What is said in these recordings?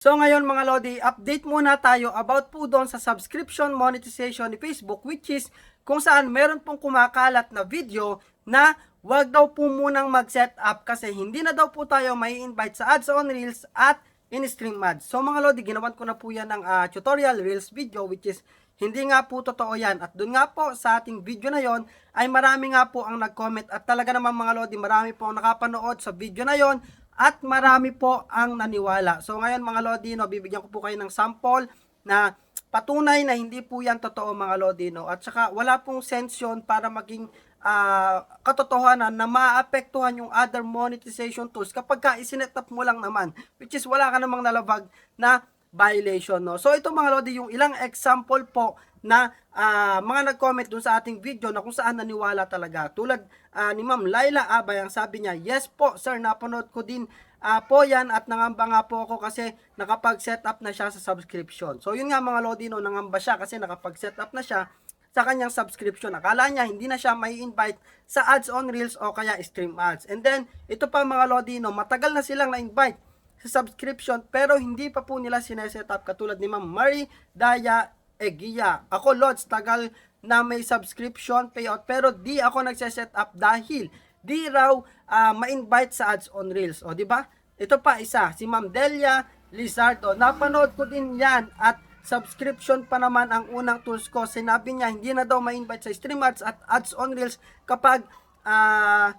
So ngayon mga Lodi, update muna tayo about po doon sa subscription monetization ni Facebook which is kung saan meron pong kumakalat na video na wag daw po munang mag-set up kasi hindi na daw po tayo may invite sa ads on Reels at in-stream ads. So mga Lodi, ginawan ko na po yan ng ah, tutorial Reels video which is hindi nga po totoo yan. At doon nga po sa ating video na yon ay marami nga po ang nag-comment at talaga naman mga Lodi, marami po ang nakapanood sa video na yon at marami po ang naniwala. So ngayon mga Lodino, bibigyan ko po kayo ng sample na patunay na hindi po yan totoo mga Lodino. At saka wala pong sense yun para maging ah, katotohanan na maapektuhan yung other monetization tools kapag ka isinet mo lang naman. Which is wala ka namang nalabag na violation. No? So ito mga Lodi, yung ilang example po na ah, mga nag-comment dun sa ating video na kung saan naniwala talaga. Tulad ah, ni Ma'am Laila Abay, ang sabi niya, yes po sir, napanood ko din ah, po yan at nangamba nga po ako kasi nakapag-set up na siya sa subscription. So yun nga mga Lodi, no, nangamba siya kasi nakapag-set up na siya sa kanyang subscription. Akala niya hindi na siya may invite sa ads on Reels o kaya stream ads. And then, ito pa mga Lodino, matagal na silang na-invite sa subscription pero hindi pa po nila sineset up katulad ni Ma'am Marie Daya Egia. Ako Lods, tagal na may subscription payout pero di ako nagse-set up dahil di raw ah, ma-invite sa ads on Reels. O di ba? Ito pa isa, si Ma'am Delia Lizardo. Napanood ko din yan at subscription pa naman ang unang tools ko. Sinabi niya hindi na daw ma-invite sa stream ads at ads on Reels kapag ah,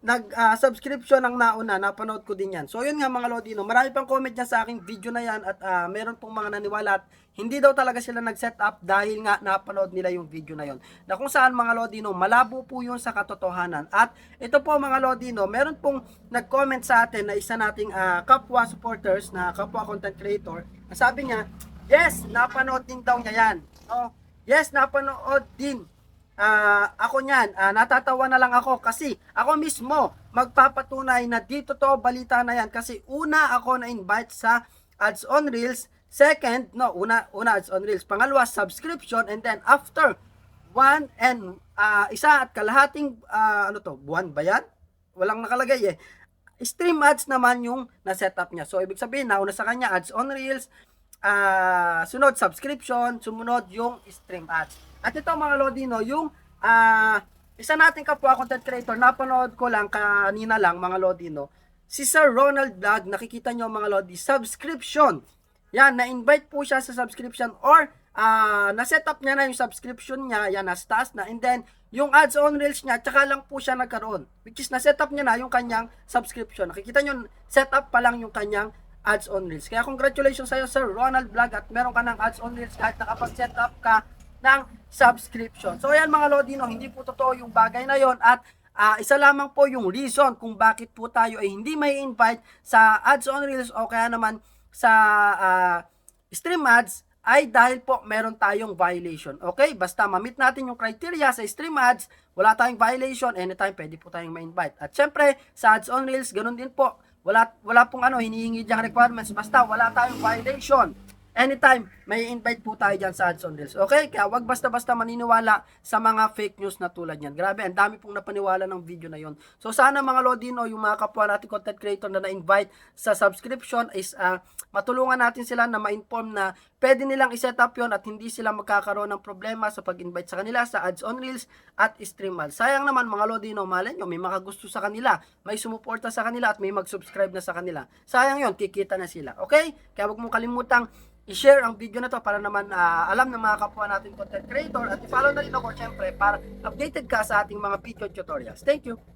nag ah, subscription ang nauna, napanood ko din yan. So yun nga mga Lodino, marami pang comment niya sa aking video na yan at ah, meron pong mga naniwala at hindi daw talaga sila nag-set up dahil nga napanood nila yung video na yon. Na kung saan mga Lodino, malabo po yun sa katotohanan. At ito po mga Lodino, meron pong nag-comment sa atin na isa nating ah, kapwa supporters na kapwa content creator. Sabi niya, yes, napanood din daw niya yan. Oh, yes, napanood din Ah, ako niyan, ah, natatawa na lang ako kasi ako mismo magpapatunay na di totoo balita na yan kasi una ako na-invite sa ads on reels, second, no, una, una ads on reels, pangalawa subscription and then after one and ah, isa at kalahating ah, ano to, buwan ba yan? Walang nakalagay eh. Stream ads naman yung na-setup niya. So, ibig sabihin, nauna sa kanya, ads on reels, ah sunod subscription, sumunod yung stream ads. At ito mga Lodino, yung ah isa nating kapwa content creator, napanood ko lang kanina lang mga Lodino, si Sir Ronald Vlog, nakikita nyo mga Lodi, subscription. Yan, na-invite po siya sa subscription or ah na-set up niya na yung subscription niya, yan, nasa taas na. And then, yung ads on reels niya, tsaka lang po siya nagkaroon. Which is, na-set up niya na yung kanyang subscription. Nakikita nyo, set up pa lang yung kanyang ads on reels. Kaya congratulations sa'yo, Sir Ronald Vlog, at meron ka ng ads on reels kahit nakapag-set up ka ng subscription. So, ayan mga Lodino, hindi po totoo yung bagay na yon at ah, isa lamang po yung reason kung bakit po tayo ay hindi may invite sa ads on reels o kaya naman sa ah, stream ads ay dahil po meron tayong violation. Okay? Basta ma-meet natin yung criteria sa stream ads, wala tayong violation, anytime pwede po tayong ma-invite. At syempre, sa ads on reels, ganun din po. Wala, wala pong ano, hinihingi diyang requirements. Basta wala tayong violation. Anytime, may invite po tayo dyan sa ads on reels. Okay? Kaya wag basta-basta maniniwala sa mga fake news na tulad yan. Grabe, ang dami pong napaniwala ng video na yon. So sana mga Lodino, yung mga kapwa natin content creator na na-invite sa subscription is ah, matulungan natin sila na ma-inform na pwede nilang iset up yon at hindi sila magkakaroon ng problema sa pag-invite sa kanila sa ads on reels at stream ads. Sayang naman mga Lodino, malay nyo, may makagusto sa kanila, may sumuporta sa kanila at may mag-subscribe na sa kanila. Sayang yon, kikita na sila. Okay? Kaya wag mong kalimutang i-share ang video na to para naman ah, alam ng mga kapwa natin content creator at i-follow na rin ako syempre para updated ka sa ating mga video tutorials. Thank you!